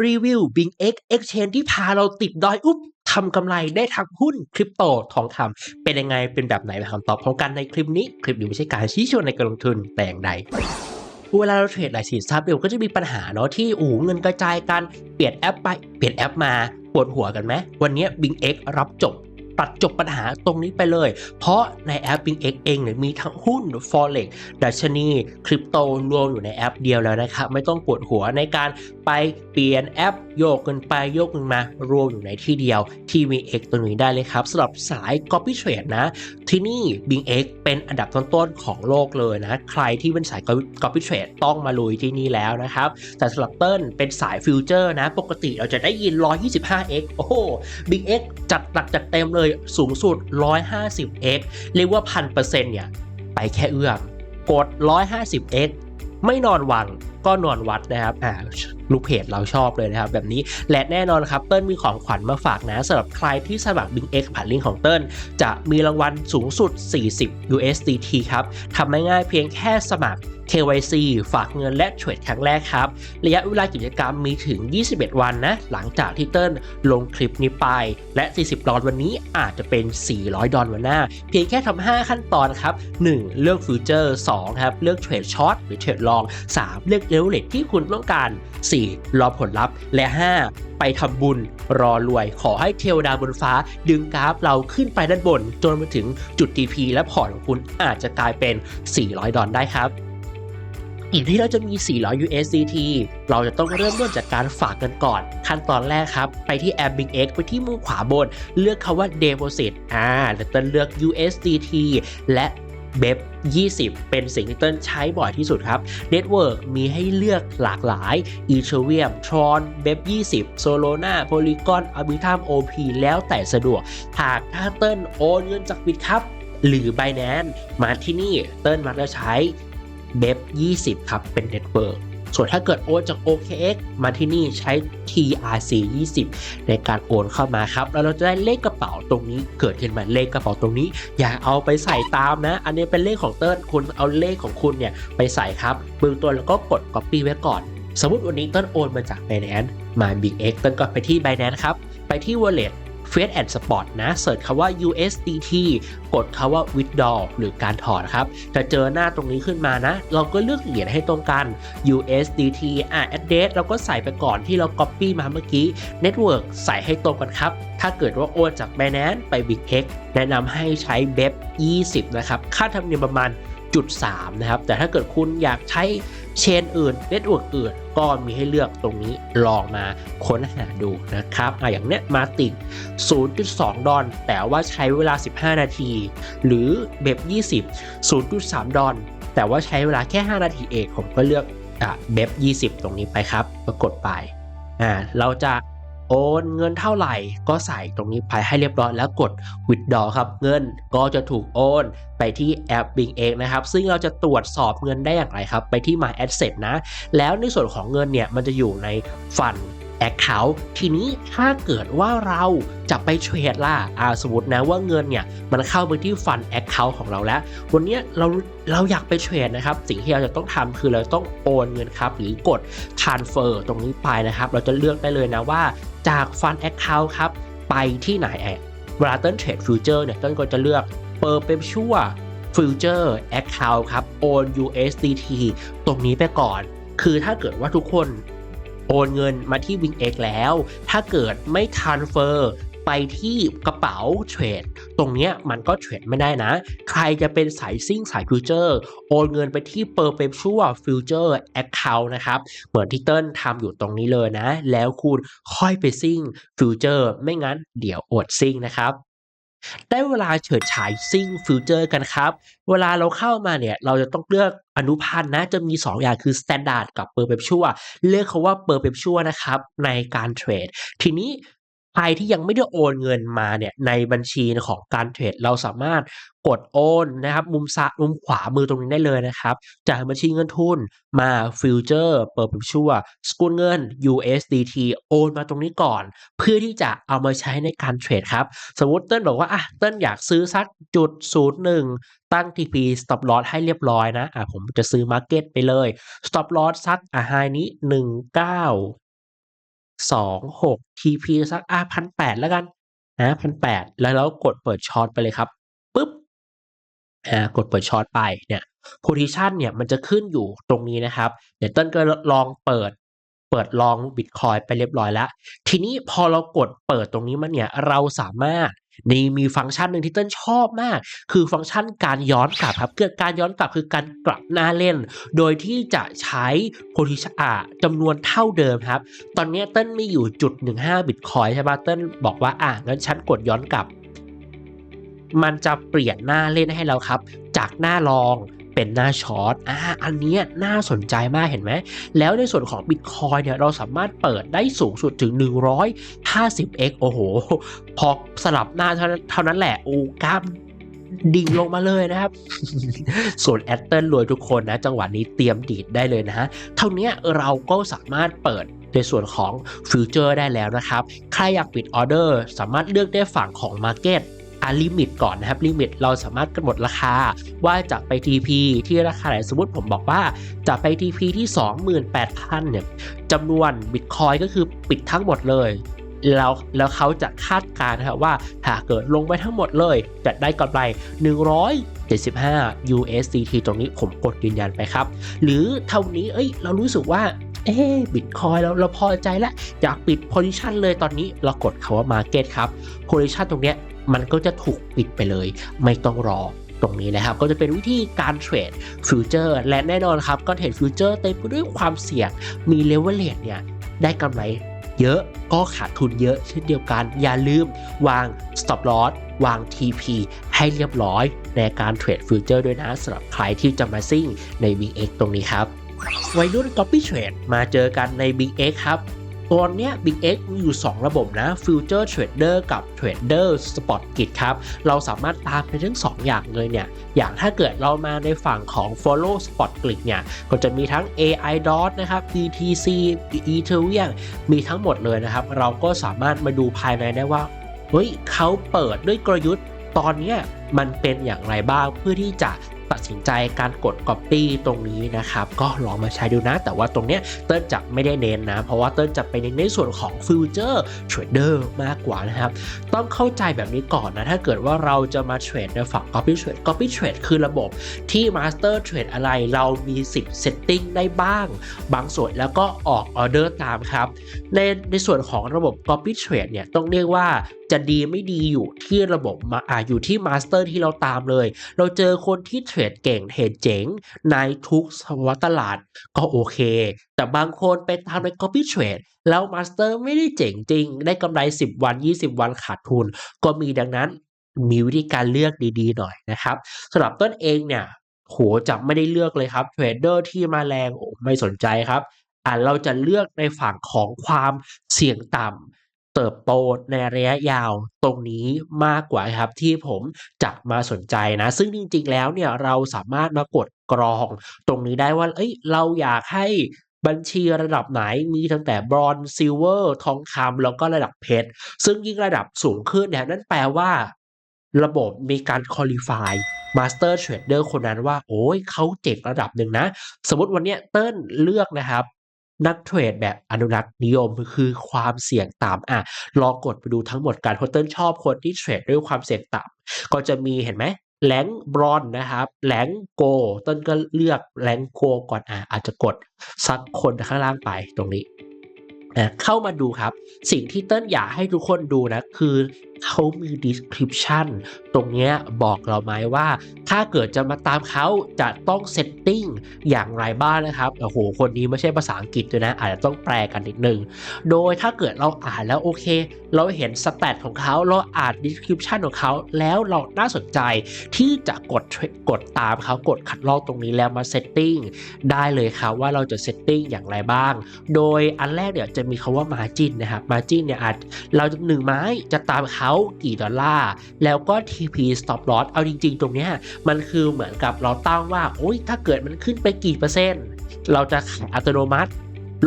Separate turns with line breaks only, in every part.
รีวิว Bing X Exchange ที่พาเราติดดอยอุ๊บทำกำไรได้ทั้งหุ้นคริปโตทองคำเป็นยังไงเป็นแบบไหนไปคำตอบพร้อมกันในคลิปนี้ คลิปนี้ไม่ใช่การชี้ชวนในการลงทุนแต่อย่างใดเวลาเราเทรดหลายสินทรัพย์เดี๋ยวก็จะมีปัญหาเนาะที่โอ้โหเงินกระจายกันเปลี่ยนแอปไปเปลี่ยนแอปมาปวดหัวกันไหมวันนี้ Bing X รับจบ ตัดจบปัญหาตรงนี้ไปเลย เพราะในแอป Bing X เองเนี่ยมีทั้งหุ้น Forex ดัชนี คริปโตรวมอยู่ในแอปเดียวแล้วนะครับ ไม่ต้องปวดหัวในการไปเปลี่ยนแอป โยกกันไปโยกกันมารวมอยู่ในที่เดียวที่ Bing X ตัวนี้ได้เลยครับสำหรับสาย Copy Trade นะ ที่นี่ Bing X เป็นอันดับต้นๆของโลกเลยนะ ใครที่เป็นสาย Copy Trade ต้องมาลุยที่นี่แล้วนะครับ แต่สำหรับเติ้ลเป็นสายฟิวเจอร์นะ ปกติเราจะได้ยิน 125x โอ้โห Big X จัดหนักจัดเต็มเลยสูงสุด 150x เรียกว่าพันเปอร์เซ็นต์เนี่ย ไปแค่เอื้อม กด 150x ไม่นอนวังก็นอนวัดนะครับ อ่า ลูกเพจเราชอบเลยนะครับ แบบนี้ และแน่นอนครับ เติ้ลมีของขวัญมาฝากนะสำหรับใครที่สมัคร Bing X ผ่านลิงก์ของเติ้ลจะมีรางวัลสูงสุด 40 USDT ครับ ทำง่ายๆเพียงแค่สมัคร KYC ฝากเงินและเทรดครั้งแรกครับ ระยะเวลากิจกรรมมีถึง 21 วันนะ หลังจากที่เติ้ลลงคลิปนี้ไป และ 40 ดอลวันนี้อาจจะเป็น 400 ดอลวันหน้า เพียงแค่ทำ 5 ขั้นตอนครับ 1. เลือกฟิวเจอร์ 2 ครับเลือกเทรดช็อตหรือเทรดลอง 3. เลือกเลเวลเลทที่คุณต้องการ 4. รอผลลัพธ์และ 5. ไปทำบุญรอรวย ขอให้เทวดาบนฟ้า ดึงกราฟเราขึ้นไปด้านบน จนมาถึงจุด TP และพอร์ตของคุณอาจจะกลายเป็น 400 ดอลได้ครับ อีกที่เราจะมี 400 USDT เราจะต้องเริ่มต้นจากการฝากกันก่อน ขั้นตอนแรกครับ ไปที่แอป Big X ไปที่มุมขวาบน เลือกคำว่า Deposit อ่าแล้วเต้นเลือก USDT และเบ20 เป็นสิ่งที่เต้นใช้บ่อยที่สุดครับ Network มีให้เลือกหลากหลาย Ethereum Tron b e 20 Solana Polygon Arbitrum OP แล้วแต่สะดวก หากถ้าเติ้ลโอนเงินจากบิตครับหรือ Binance มาที่นี่เติ้ลมักจะใช้ เบฟ20 ครับ เป็นเน็ตเวิร์กส่วนถ้าเกิดโอนจาก OKX มาที่นี่ใช้ TRC 20 ในการโอนเข้ามาครับ แล้วเราจะได้เลขกระเป๋าตรงนี้เกิดขึ้นมาเลขกระเป๋าตรงนี้ อย่าเอาไปใส่ตามนะ อันนี้เป็นเลขของเติ้ลคุณเอาเลขของคุณเนี่ยไปใส่ครับเบื้องต้นแล้วก็กด Copy ไว้ก่อน สมมติวันนี้เติ้ลโอนมาจาก Binance มา Big X เติ้ลก็ไปที่ Binance ครับ ไปที่ Wallet f e d and Spot นะเสิร์ชคำว่า USDT กดคำว่า withdraw หรือการถอนครับจะเจอหน้าตรงนี้ขึ้นมานะ เราก็เลือกเหรียญให้ตรงกัน USDT อะ address เราก็ใส่ไปก่อนที่เรา copy มาเมื่อกี้ Network ใส่ให้ตรงกันครับ ถ้าเกิดว่าโอนจาก Binance ไป BigX แนะนำให้ใช้ BEP 20 นะครับ ค่าธรรมเนียมประมาณจุด3นะครับ แต่ถ้าเกิดคุณอยากใช้ เชนอื่นเน็ตเวิร์กอื่นก็มีให้เลือกตรงนี้ลองมาค้นหาดูนะครับอะอย่างเนี้ยมาติด 0.2 ดอน แต่ว่าใช้เวลา 15 นาที หรือเบบ20 0.3 ดอน แต่ว่าใช้เวลาแค่ 5 นาทีเองผมก็เลือกอะเบบ20 ตรงนี้ไปครับก็กดไปอ่าเราจะ โอนเงินเท่าไหร่ก็ใส่ตรงนี้ไปให้เรียบร้อยแล้วกด withdraw ครับเงินก็จะถูกโอนไปที่แอป Bing เองนะครับ ซึ่งเราจะตรวจสอบเงินได้อย่างไรครับ ไปที่ My Asset นะ แล้วในส่วนของเงินเนี่ยมันจะอยู่ในฟัน Account ทีนี้ถ้าเกิดว่าเราจะไปเทรดล่ะอาสมมตินะว่าเงินเนี่ยมันเข้าไปที่ฟัน Account ของเราแล้ว วันนี้เราเราอยากไปเทรดนะครับ สิ่งที่เราจะต้องทำคือเราต้องโอนเงินครับ หรือกด transfer ตรงนี้ไปนะครับ เราจะเลือกได้เลยนะว่าจากฟัน Account ครับ ไปที่ไหนแอะเวลาเต้นเทรดฟิวเจอร์เนี่ยเต้นก็จะเลือกเปิดเป็นชั่ว Future Account ครับโอน USDT ตรงนี้ไปก่อน คือถ้าเกิดว่าทุกคน โอนเงินมาที่ WinX แล้ว ถ้าเกิดไม่ transfer ไปที่กระเป๋าเทรด ตรงนี้มันก็เทรดไม่ได้นะ ใครจะเป็นสายซิ่งสายฟิวเจอร์โอนเงินไปที่เปอร์เปชัวฟิวเจอร์แอคเคาท์นะครับ เหมือนที่เติ้ลทำอยู่ตรงนี้เลยนะ แล้วคุณค่อยไปซิ่งฟิวเจอร์ไม่งั้นเดี๋ยวอดซิ่งนะครับ ได้เวลาเฉิดฉายซิ่งฟิวเจอร์กันครับ เวลาเราเข้ามาเนี่ย เราจะต้องเลือกอนุพันธ์นะจะมี 2 อย่างคือ Standard กับ p e r p e t u a เลือกเขาว่า p e r p e t u a นะครับในการเทรด ทีนี้ ใครที่ยังไม่ได้โอนเงินมาเนี่ยในบัญชีของการเทรดเราสามารถกดโอนนะครับมุมซ้ายมุมขวามือตรงนี้ได้เลยนะครับ จากบัญชีเงินทุนมาฟิวเจอร์เปิดเป็นชั่วสกุลเงิน USDT โอนมาตรงนี้ก่อน เพื่อที่จะเอามาใช้ในการเทรดครับ สมมติเติ้ลบอกว่าอะเติ้ลอยากซื้อสักจุดศูนย์หนึ่งตั้ง TP stop loss ให้เรียบร้อยนะอะผมจะซื้อ Market ไปเลย stop loss สักอะไฮนี้ 19 26 TP สักอะพันแปดแล้วกันนะพันแปดแล้วเรากดเปิดช็อตไปเลยครับปุ๊บอ่ากดเปิดช็อตไปเนี่ยโพซิชันเนี่ยมันจะขึ้นอยู่ตรงนี้นะครับ เดี๋ยวเต้นก็ลองเปิดเปิดลองบิตคอยไปเรียบร้อยแล้ว ทีนี้พอเรากดเปิดตรงนี้มันเนี่ยเราสามารถ นี่มีฟังก์ชันหนึ่งที่เต้นชอบมาก คือฟังก์ชันการย้อนกลับครับเกิดการย้อนกลับคือการกลับหน้าเล่น โดยที่จะใช้โพลิชอาจำนวนเท่าเดิมครับ ตอนนี้เต้นมีอยู่จุด15บิตคอยใช่ปะเต้นบอกว่าอะงั้นฉันกดย้อนกลับ มันจะเปลี่ยนหน้าเล่นให้เราครับ จากหน้ารอง เป็นหน้าช็อตอ่าอันนี้น่าสนใจมากเห็นไหม แล้วในส่วนของ Bitcoin เนี่ยเราสามารถเปิดได้สูงสุดถึง 150x โอ้โห พอสลับหน้าเท่านั้นเท่านั้นแหละ โอ้กล้ามดิ่งลงมาเลยนะครับ ส่วนแอตเติลรวยทุกคนนะ จังหวะนี้เตรียมดีดได้เลยนะฮะ เท่านี้เราก็สามารถเปิดในส่วนของฟิวเจอร์ได้แล้วนะครับ ใครอยากปิดออเดอร์สามารถเลือกได้ฝั่งของ Market อะลิมิตก่อนนะครับลิมิตเราสามารถกำหนดราคาว่าจะไป TP ที่ราคาไหนสมมติผมบอกว่าจะไป TP ที่ 28,000เนี่ยจำนวนบิตคอยก็คือปิดทั้งหมดเลยแล้วแล้วเขาจะคาดการณ์นะครับว่าถ้าเกิดลงไปทั้งหมดเลยจะได้กำไร 175 USDT ตรงนี้ผมกดยืนยันไปครับ หรือเท่านี้เอ้ยเรารู้สึกว่า เอ๊บิตคอยเราเราพอใจแล้วอยากปิด position เลยตอนนี้เรากดคาว่า market ครับ position ตรงเนี้ยมันก็จะถูกปิดไปเลย ไม่ต้องรอตรงนี้นะครับ ก็จะเป็นวิธีการเทรดฟิวเจอร์และแน่นอนครับก็เทรดฟิวเจอร์เต็มไปด้วยความเสี่ยงมีเลเวลเลทเนี่ยได้กำไรเยอะก็ขาดทุนเยอะเช่นเดียวกัน อย่าลืมวาง stop loss วาง TP ให้เรียบร้อยในการเทรดฟิวเจอร์ด้วยนะสำหรับใครที่จะมาซิ่งใน Big X ตรงนี้ครับ วัยรุ่น Copy Trade มาเจอกันใน Big X ครับ ตอนเนี้ย Big X มีอยู่ 2 ระบบนะ Future Trader กับ Trader Spot Grid ครับ เราสามารถตามไปทั้ง 2 อย่างเลยเนี่ย อย่างถ้าเกิดเรามาในฝั่งของ Follow Spot Grid เนี่ย ก็จะมีทั้ง AI Dot นะครับ BTC Ethereum มีทั้งหมดเลยนะครับ เราก็สามารถมาดูภายในได้ว่า เฮ้ยเขาเปิดด้วยกลยุทธ์ตอนเนี้ยมันเป็นอย่างไรบ้างเพื่อที่จะ ตัดสินใจการกด Copy ตรงนี้นะครับ ก็ลองมาใช้ดูนะ แต่ว่าตรงเนี้ยเติ้ลจะไม่ได้เน้นนะ เพราะว่าเติ้ลจะไปเน้นในส่วนของ Future Trader มากกว่านะครับ ต้องเข้าใจแบบนี้ก่อนนะ ถ้าเกิดว่าเราจะมาเทรดในฝั่ง Copy Trade Copy Trade คือระบบที่ Master Trade อะไรเรามีสิทธิ์ Setting ได้บ้าง บางส่วนแล้วก็ออกออเดอร์ตามครับ ในในส่วนของระบบ Copy Trade เนี่ยต้องเรียกว่า จะดีไม่ดีอยู่ที่ระบบมาอ่าอยู่ที่มาสเตอร์ที่เราตามเลย เราเจอคนที่เทรดเก่งเทรดเจ๋งในทุกสภาวะตลาดก็โอเค แต่บางคนไปตามใน Copy Trade แล้วมาสเตอร์ไม่ได้เจ๋งจริง ได้กำไร 10 วัน 20 วันขาดทุน ก็มีดังนั้นมีวิธีการเลือกดีๆหน่อยนะครับสำหรับต้นเองเนี่ยโหจะไม่ได้เลือกเลยครับเทรดเดอร์ที่มาแรงโอ้ไม่สนใจครับอ่าเราจะเลือกในฝั่งของความเสี่ยงต่ำ เติบโตในระยะยาวตรงนี้มากกว่าครับที่ผมจะมาสนใจนะ ซึ่งจริง ๆ แล้วเนี่ยเราสามารถมากดกรอง ตรงนี้ได้ว่าเอ้ยเราอยากให้บัญชีระดับไหนมีตั้งแต่บรอนซ์ซิลเวอร์ทองคำแล้วก็ระดับเพชรซึ่งยิ่งระดับสูงขึ้นเนี่ยนั่นแปลว่า ระบบมีการคอลี่ฟายมาสเตอร์เทรดเดอร์คนนั้นว่า โอ้ยเขาเจ๋งระดับหนึ่งนะ สมมติวันเนี้ยเติ้ลเลือกนะครับ นักเทรดแบบอนุรักษ์นิยมคือความเสี่ยงต่ำอะลองกดไปดูทั้งหมดการเพราะเติ้ลชอบคนที่เทรดด้วยความเสี่ยงต่ำก็จะมีเห็นไหมแหลงบรอนนะครับแหลงโกเต้นก็เลือกแหลงโกก่อนอะอาจจะกดสักคนข้างล่างไปตรงนี้อะเข้ามาดูครับ สิ่งที่เติ้ลอยากให้ทุกคนดูนะ คือ เขามี description ตรงนี้บอกเราไหมว่า ถ้าเกิดจะมาตามเขาจะต้อง setting อย่างไรบ้างนะครับโอ้โหคนนี้ไม่ใช่ภาษาอังกฤษด้วยนะ อาจจะต้องแปลกันนิดนึง โดยถ้าเกิดเราอ่านแล้วโอเค เราเห็นสแตทของเขาเราอ่าน description ของเขา แล้วเราน่าสนใจที่จะกดกดตามเขากดคัดลอกตรงนี้แล้วมา setting ได้เลยครับว่าเราจะ setting อย่างไรบ้าง โดยอันแรกเนี่ยจะมีคาว่า margin นะครับ margin เนี่ยอาจเราหนึ่งไม้จะตามเขากี่ดอลลาร์ แล้วก็ TP stop loss เอาจริง ๆ ตรงเนี้ยมันคือเหมือนกับเราตั้งว่า โอ้ยถ้าเกิดมันขึ้นไปกี่เปอร์เซ็นต์ เราจะขายอัตโนมัติ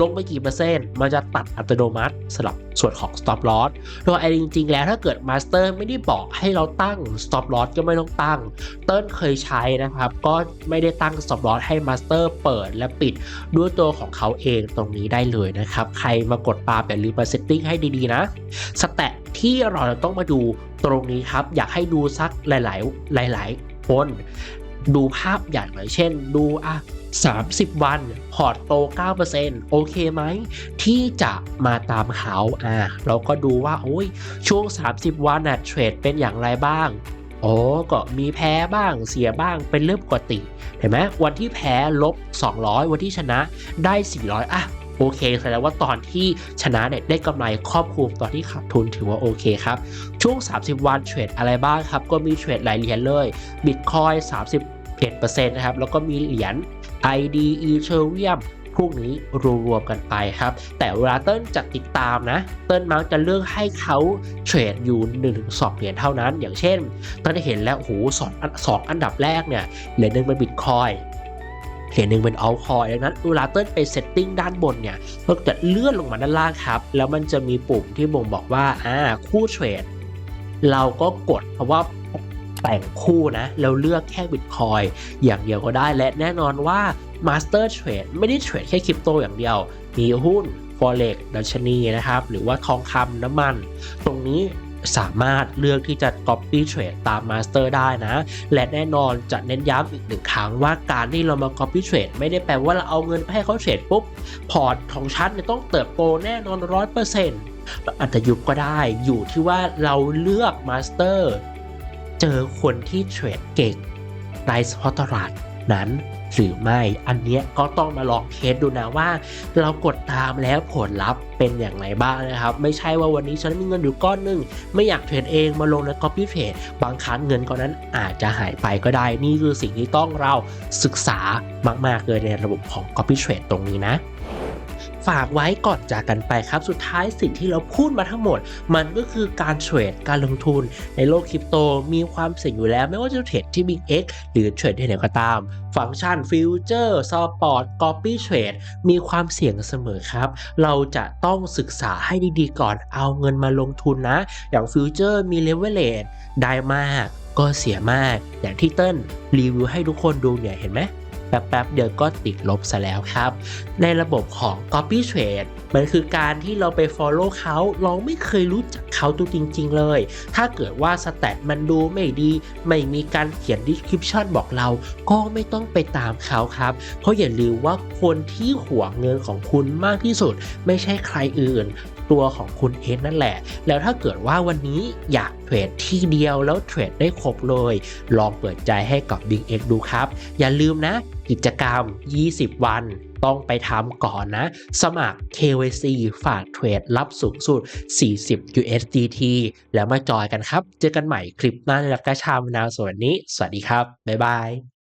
ลงไปกี่เปอร์เซ็นต์ มันจะตัดอัตโนมัติสำหรับส่วนของ stop loss โดยไอ้จริง ๆ แล้วถ้าเกิด master ไม่ได้บอกให้เราตั้ง stop loss ก็ไม่ต้องตั้ง เติ้ลเคยใช้นะครับ ก็ไม่ได้ตั้ง stop loss ให้ master เปิดและปิดด้วยตัวของเขาเองตรงนี้ได้เลยนะครับ ใครมากดตามอย่าลืมมา setting ให้ดีๆนะ สแตท ที่เราจะต้องมาดูตรงนี้ครับ อยากให้ดูสักหลาย ๆ หลาย ๆ คน ดูภาพอย่างหน่อยเช่น ดูอะ30 วัน พอร์ตโต 9%โอเคไหม ที่จะมาตามเขาอ่าเราก็ดูว่า โอ้ย ช่วง 30 วันน่ะเทรดเป็นอย่างไรบ้างโอ้ก็มีแพ้บ้างเสียบ้างเป็นเรื่องปกติ เห็นไหมวันที่แพ้ลบ 200 วันที่ชนะได้ 400 อะ โอเคแสดงว่าตอนที่ชนะเนี่ยได้กำไรครอบคลุมตอนที่ขาดทุนถือว่าโอเคครับ ช่วง 30 วันเทรดอะไรบ้างครับ ก็มีเทรดหลายเหรียญเลย Bitcoin 31%นะครับ แล้วก็มีเหรียญ ID Ethereum พวกนี้รวมๆกันไปครับ แต่เวลาเติ้ลจะติดตามนะ เติ้ลมักจะเลือกให้เขาเทรดอยู่1-2เหรียญเท่านั้น อย่างเช่นเติ้ลเห็นแล้วโอ้โหสองอันสองอันดับแรกเนี่ยเหรียญหนึ่งเป็น Bitcoin เหรีย ญหนึ่งเป็น altcoin ดังนั้นเวลาเติ้ลไปเซตติ้งด้านบนเนี่ยก็จะเลื่อนลงมาด้านล่างครับ แล้วมันจะมีปุ่มที่บ่งบอกว่าอ่าคู่เทรด เราก็กดเพราะว่าแต่งคู่นะแล้วเลือกแค่ Bitcoin อย่างเดียวก็ได้และแน่นอนว่า Master Trade ไม่ได้เทรดแค่คริปโตอย่างเดียว มีหุ้น Forex ดัชนีนะครับ หรือว่าทองคำน้ำมัน ตรงนี้ สามารถเลือกที่จะ copy trade ตาม Master ได้นะ และแน่นอนจะเน้นย้ำอีกหนึ่งครั้งว่าการที่เรามา copy trade ไม่ได้แปลว่าเราเอาเงินไปให้เขาเทรดปุ๊บ พอร์ตของฉันเนี่ยต้องเติบโตแน่นอน 100%อาจจะยุบก็ได้อยู่ที่ว่าเราเลือก Master เจอคนที่เทรดเก่งในเฉพาะตลาดนั้น หรือไม่ อันเนี้ยก็ต้องมาลองเทสดูนะว่า เรากดตามแล้วผลลัพธ์เป็นอย่างไรบ้างนะครับ ไม่ใช่ว่าวันนี้ฉันมีเงินอยู่ก้อนหนึงไม่อยากเทรดเองมาลงใน copy trade บางครั้งเงินก้อนนั้นอาจจะหายไปก็ได้ นี่คือสิ่งที่ต้องเราศึกษามาก ๆ เลยในระบบของ copy trade ตรงนี้นะ ฝากไว้ก่อนจากกันไปครับ สุดท้ายสิ่งที่เราพูดมาทั้งหมด มันก็คือการเทรดการลงทุนในโลกคริปโตมีความเสี่ยงอยู่แล้วไม่ว่าจะเทรดที่ Big X หรือเทรดที่ไหนก็ตาม ฟังก์ชันฟิวเจอร์สปอร์ตก Copy Trade มีความเสี่ยงเสมอครับ เราจะต้องศึกษาให้ดีๆก่อนเอาเงินมาลงทุนนะ อย่างฟิวเจอร์มีเลเวลเลตได้มากก็เสียมาก อย่างที่เติ้ลรีวิวให้ทุกคนดูเนี่ยเห็นไหม แป๊บๆเดียวก็ติดลบซะแล้วครับ ในระบบของ Copy Trade มันคือการที่เราไป Follow เขาเราไม่เคยรู้จักเขาตัวจริง ๆ เลย ถ้าเกิดว่าสแตทมันดูไม่ดี ไม่มีการเขียน description บอกเรา ก็ไม่ต้องไปตามเขาครับ เพราะอย่าลืมว่าคนที่ห่วงเงินของคุณมากที่สุด ไม่ใช่ใครอื่น ตัวของคุณเองนั่นแหละ แล้วถ้าเกิดว่าวันนี้อยากเทรดที่เดียวแล้วเทรดได้ครบเลย ลองเปิดใจให้กับ Big X ดูครับ อย่าลืมนะ กิจกรรม 20 วันต้องไปทำก่อนนะ สมัคร KYC ฝากเทรดรับสูงสุด 40 USDT แล้วมาจอยกันครับ เจอกันใหม่คลิปหน้าในรักกระชามนาวสวัสดีสวัสดีครับ บ๊ายบาย